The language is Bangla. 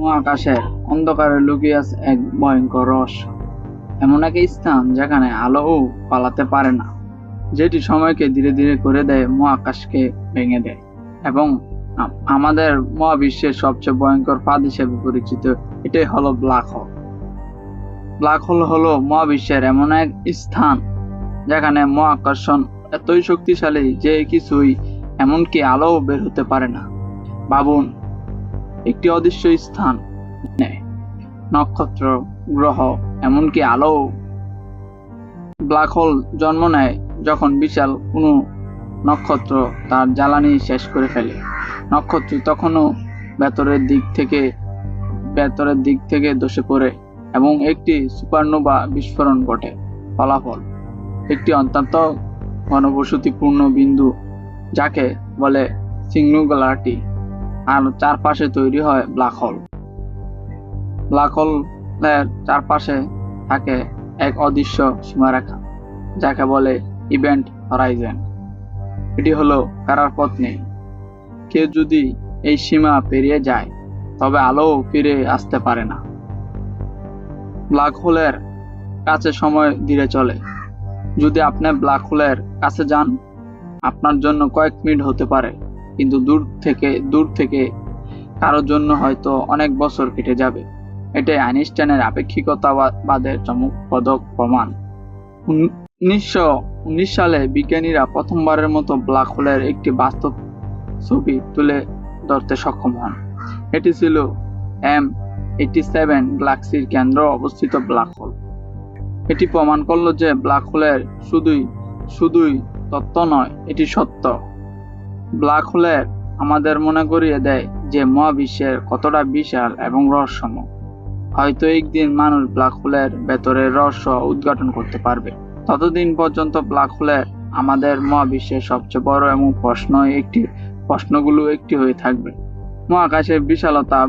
মহাকাশের অন্ধকারে লুকিয়ে আছে এক ভয়ঙ্কর রহস্য। এমন এক স্থান যেখানে আলোও পালাতে পারে না, যেটি সময়কে ধীরে ধীরে করে দেয় মহাকাশকে ভেঙে দেয় এবং আমাদের মহাবিশ্বের সবচেয়ে ভয়ঙ্কর ফাঁদ হিসেবে পরিচিত, এটাই হলো ব্ল্যাক হোল। ব্ল্যাক হোল হলো মহাবিশ্বের এমন এক স্থান যেখানে মহাকর্ষণ এতই শক্তিশালী যে কিছুই এমনকি আলোও বের হতে পারে না। ভাবুন একটি অদৃশ্য স্থান। নেয় নক্ষত্র, গ্রহ, এমনকি আলো। ব্ল্যাক হোল জন্ম নেয় যখন বিশাল কোনো নক্ষত্র তার জ্বালানি শেষ করে ফেলে। নক্ষত্র তখনও ভেতরের দিক থেকে, ভেতরের দিক থেকে ধসে পড়ে এবং একটি সুপারনোভা বিস্ফোরণ ঘটে, ফলাফল। একটি অত্যন্ত ঘনবসতিপূর্ণ বিন্দু, যাকে বলে সিঙ্গুলারিটি আর চারপাশে তৈরি হয় ব্ল্যাক হোল ব্ল্যাক হোলের চারপাশে থাকে এক অদৃশ্য সীমারেখা, যাকে বলে ইভেন্ট হরাইজেন এটি হলো ফেরার পথ নেই। কেউ যদি এই সীমা পেরিয়ে যায়, তবে আলো ফিরে আসতে পারে না। ব্ল্যাক হোলের কাছে সময় ধীরে চলে। যদি আপনি ব্ল্যাক হোলের কাছে যান, আপনার জন্য কয়েক মিনিট হতে পারে। কিন্তু দূর থেকে দূর থেকে কারোর জন্য হয়তো অনেক বছর কেটে যাবে। এটাই আইনস্টাইনের আপেক্ষিকতাবাদের চমকপ্রদক প্রমাণ। উনিশশো উনিশ সালে বিজ্ঞানীরা প্রথমবারের মতো ব্ল্যাক হোলের একটি বাস্তব ছবি তুলে ধরতে সক্ষম হন। এটি ছিল এম এইটি সেভেন গ্যালাক্সির কেন্দ্র অবস্থিত ব্ল্যাক হোল। এটি প্রমাণ করল যে ব্ল্যাক হোলের শুধুই শুধুই তত্ত্ব নয়, এটি সত্য। ব্ল্যাক হোলের আমাদের মনে করিয়ে দেয় যে মহাবিশ্বের কতটা বিশাল এবং রহস্যময়। হয়তো একদিন মানুষ ব্ল্যাক হোলের ভেতরের রহস্য উদ্ঘাটন করতে পারবে। ততদিন পর্যন্ত ব্ল্যাক হোলের আমাদের মহাবিশ্বের সবচেয়ে বড় এবং প্রশ্ন একটি প্রশ্নগুলো একটি হয়ে থাকবে। মহাকাশের বিশালতা